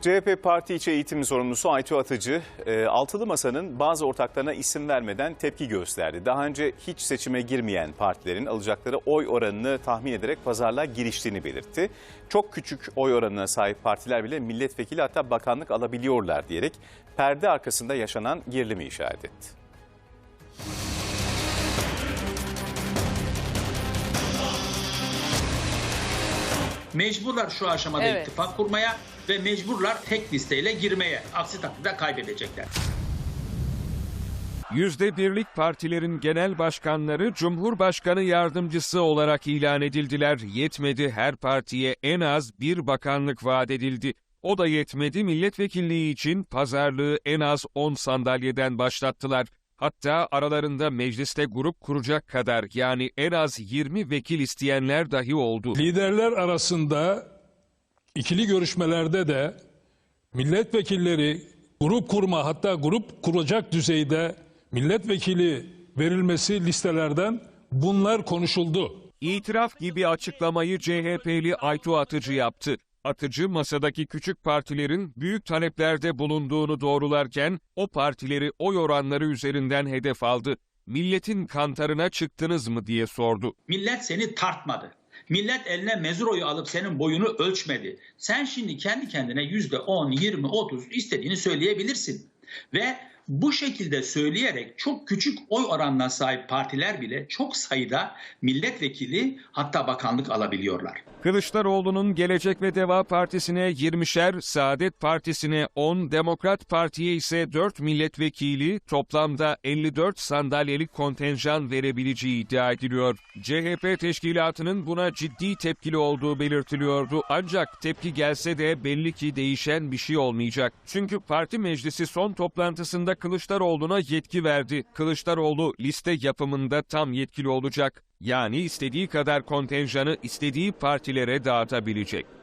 CHP Parti İçi Eğitim Sorumlusu Aytu Atıcı, e, Altılı Masa'nın bazı ortaklarına isim vermeden tepki gösterdi. Daha önce hiç seçime girmeyen partilerin alacakları oy oranını tahmin ederek pazarlığa giriştiğini belirtti. Çok küçük oy oranına sahip partiler bile milletvekili hatta bakanlık alabiliyorlar diyerek perde arkasında yaşanan gerilimi işaret etti. Mecburlar şu aşamada Evet. ittifak kurmaya ve mecburlar tek listeyle girmeye. Aksi takdirde kaybedecekler. Yüzde birlik partilerin genel başkanları Cumhurbaşkanı yardımcısı olarak ilan edildiler. Yetmedi her partiye en az bir bakanlık vaat edildi. O da yetmedi milletvekilliği için pazarlığı en az 10 sandalyeden başlattılar. Hatta aralarında mecliste grup kuracak kadar yani en az 20 vekil isteyenler dahi oldu. Liderler arasında ikili görüşmelerde de milletvekilleri grup kurma hatta grup kuracak düzeyde milletvekili verilmesi listelerden bunlar konuşuldu. İtiraf gibi açıklamayı CHP'li Aytu Atıcı yaptı. Atıcı masadaki küçük partilerin büyük taleplerde bulunduğunu doğrularken o partileri oy oranları üzerinden hedef aldı. Milletin kantarına çıktınız mı diye sordu. Millet seni tartmadı. Millet eline mezur oyu alıp senin boyunu ölçmedi. Sen şimdi kendi kendine yüzde 10, 20, 30 istediğini söyleyebilirsin. Ve bu şekilde söyleyerek çok küçük oy oranına sahip partiler bile çok sayıda milletvekili hatta bakanlık alabiliyorlar. Kılıçdaroğlu'nun Gelecek ve Deva Partisi'ne 20'şer, Saadet Partisi'ne 10, Demokrat Parti'ye ise 4 milletvekili toplamda 54 sandalyelik kontenjan verebileceği iddia ediliyor. CHP teşkilatının buna ciddi tepkili olduğu belirtiliyordu. Ancak tepki gelse de belli ki değişen bir şey olmayacak. Çünkü parti meclisi son toplantısında Kılıçdaroğlu'na yetki verdi. Kılıçdaroğlu liste yapımında tam yetkili olacak. Yani istediği kadar kontenjanı istediği partilere dağıtabilecek.